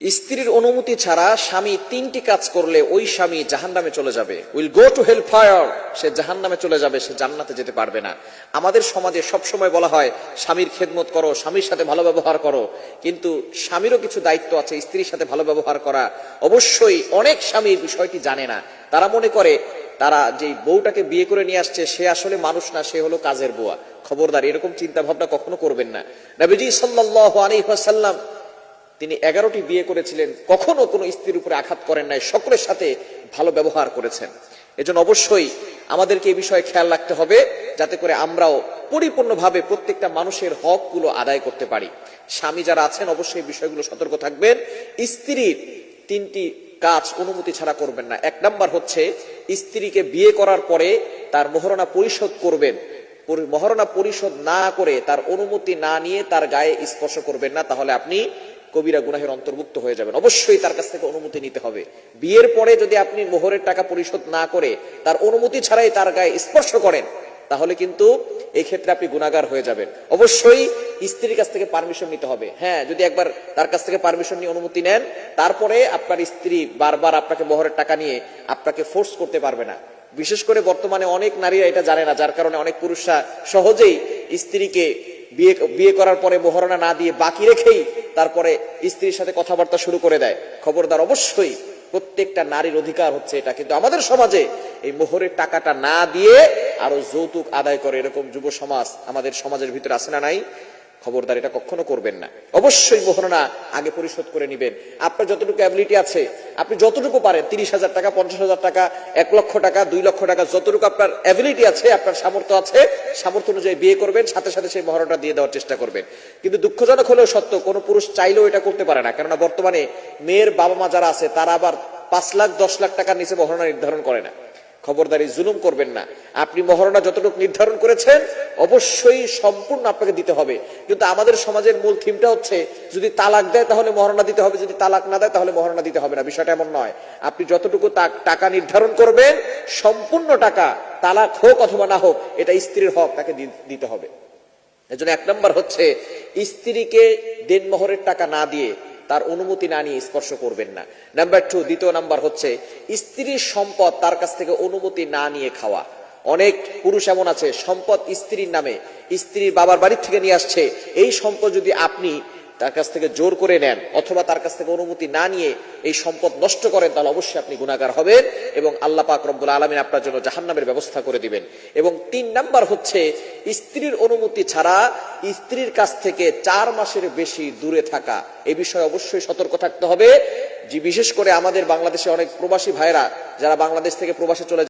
স্ত্রীর অনুমতি ছাড়া স্বামী তিনটি কাজ করলে ওই স্বামী জাহান্নামে চলে যাবে। Will go to hell fire সে জাহান্নামে চলে যাবে, সে জান্নাতে যেতে পারবে না। আমাদের সমাজে সব সময় বলা হয়, স্বামীর খেদমত করো, স্বামীর সাথে ভালো ব্যবহার করো। কিন্তু স্বামীরও কিছু দায়িত্ব আছে স্ত্রীর সাথে ভালো ব্যবহার করা। অবশ্যই অনেক স্বামী বিষয়টি জানে না। তারা মনে করে, তারা যে বউটাকে বিয়ে করে নিয়ে আসছে, সে আসলে মানুষ না, সে হলো কাজের বুয়া। খবরদার, এরকম চিন্তা ভাবনা কখনো করবেন না। নবীজি সাল্লাল্লাহু আলাইহি ওয়াসাল্লাম তিনি এগারোটি বিয়ে করেছিলেন, কখনো কোনো স্ত্রীর উপরে আঘাত করেন নাই, সকলের সাথে ভালো ব্যবহার করেছেন। এজন্য অবশ্যই আমাদেরকে এই বিষয়ে খেয়াল রাখতে হবে, যাতে করে আমরাও পরিপূর্ণভাবে প্রত্যেকটা মানুষের হকগুলো আদায় করতে পারি। স্বামী যারা আছেন, অবশ্যই বিষয়গুলো সতর্ক থাকবেন। স্ত্রীর তিনটি কাজ অনুমতি ছাড়া করবেন না। এক নাম্বার হচ্ছে, স্ত্রীকে বিয়ে করার পরে তার মহরণা পরিশোধ করবেন। মহরণা পরিশোধ না করে তার অনুমতি না নিয়ে তার গায়ে স্পর্শ করবেন না। তাহলে আপনি কবিরা গুনাহের অন্তর্ভুক্ত হয়ে যাবেন। অবশ্যই তার কাছ থেকে অনুমতি নিতে হবে। বিয়ের পরে যদি আপনি মোহরের টাকা পরিশোধ না করে তার অনুমতি ছাড়াই তার গায়ে স্পর্শ করেন, তাহলে কিন্তু এই ক্ষেত্রে আপনি গুণাগার হয়ে যাবেন। অবশ্যই স্ত্রীর কাছ থেকে পারমিশন নিতে হবে। হ্যাঁ যদি একবার তার কাছ থেকে পারমিশন নিয়ে অনুমতি নেন, তারপরে আপনার স্ত্রী বারবার আপনাকে মোহরের টাকা নিয়ে আপনাকে ফোর্স করতে পারবে না। বিশেষ করে বর্তমানে অনেক নারীরা এটা জানে না, যার কারণে অনেক পুরুষরা সহজেই স্ত্রীকে বিয়ে বিয়ে করার পরে মোহরণা না দিয়ে বাকি রেখেই তারপরে স্ত্রীর সাথে কথাবার্তা শুরু করে দেয়। খবরদার অবশ্যই প্রত্যেকটা নারীর অধিকার হচ্ছে এটা। কিন্তু আমাদের সমাজে এই মোহরের টাকাটা না দিয়ে আরও যৌতুক আদায় করে এরকম যুব সমাজ আমাদের সমাজের ভিতরে আছে না নাই? খবরদার এটা কখনো করবেন না। অবশ্যই মোহরণা আগে পরিশোধ করে নেবেন। আপনার যতটুকু অ্যাবিলিটি আছে, আপনি যতটুকু পারেন, তিরিশ হাজার টাকা, পঞ্চাশ হাজার টাকা, এক লক্ষ টাকা, দুই লক্ষ টাকা, যতটুকু আপনার অ্যাবিলিটি আছে, আপনার সামর্থ্য আছে, সামর্থ্য অনুযায়ী বিয়ে করবেন, সাথে সাথে সেই মহারণটা দিয়ে দেওয়ার চেষ্টা করবেন। কিন্তু দুঃখজনক হলেও সত্য, কোনো পুরুষ চাইলেও এটা করতে পারে না। কেননা বর্তমানে মেয়ের বাবা মা যারা আছে, তারা আবার পাঁচ লাখ, দশ লাখ টাকার নিচে মহারণা নির্ধারণ করে না। খবরদারি জুলুম করবেন না। আপনি মহারণা যতটুকু নির্ধারণ করেছেন, অবশ্যই সম্পূর্ণ আপনাকে দিতে হবে। কিন্তু আমাদের সমাজের মূল থিমটা হচ্ছে, যদি তালাক দেয় তাহলে মহারণা দিতে হবে, যদি তালাক না দেয় তাহলে মহারণা দিতে হবে না। বিষয়টা এমন নয়। আপনি যতটুকু টাকা নির্ধারণ করবেন, সম্পূর্ণ টাকা তালাক হোক অথবা না হোক, এটা স্ত্রীর হক, তাকে দিতে হবে। এজন্য এক নম্বর হচ্ছে, স্ত্রীকে দেনমোহরের টাকা না দিয়ে তার অনুমতি না নিয়ে স্পর্শ করবেন না। নাম্বার টু দ্বিতীয় নাম্বার হচ্ছে, স্ত্রীর সম্পদ তার কাছ থেকে অনুমতি না নিয়ে খাওয়া। অনেক পুরুষ এমন আছে, সম্পদ স্ত্রীর নামে স্ত্রীর বাবার বাড়ির থেকে নিয়ে আসছে। এই সম্পদ যদি আপনি তার কাছ থেকে জোর করে নেন অথবা তার কাছ থেকে অনুমতি না নিয়ে এই সম্পদ নষ্ট করেন, তাহলে অবশ্যই আপনি গুণাগার হবেন এবং আল্লাহ পাক রব্বুল আলমিন আপনার জন্য জাহান্নামের ব্যবস্থা করে দিবেন। এবং তিন নাম্বার হচ্ছে, স্ত্রীর অনুমতি ছাড়া স্ত্রীর কাছ থেকে চার মাসের বেশি দূরে থাকা। এ বিষয়ে অবশ্যই সতর্ক থাকতে হবে। যে বিশেষ করে আমাদের বাংলাদেশে অনেক প্রবাসী ভাইরা যারা বাংলাদেশ থেকে প্রবাসে চলে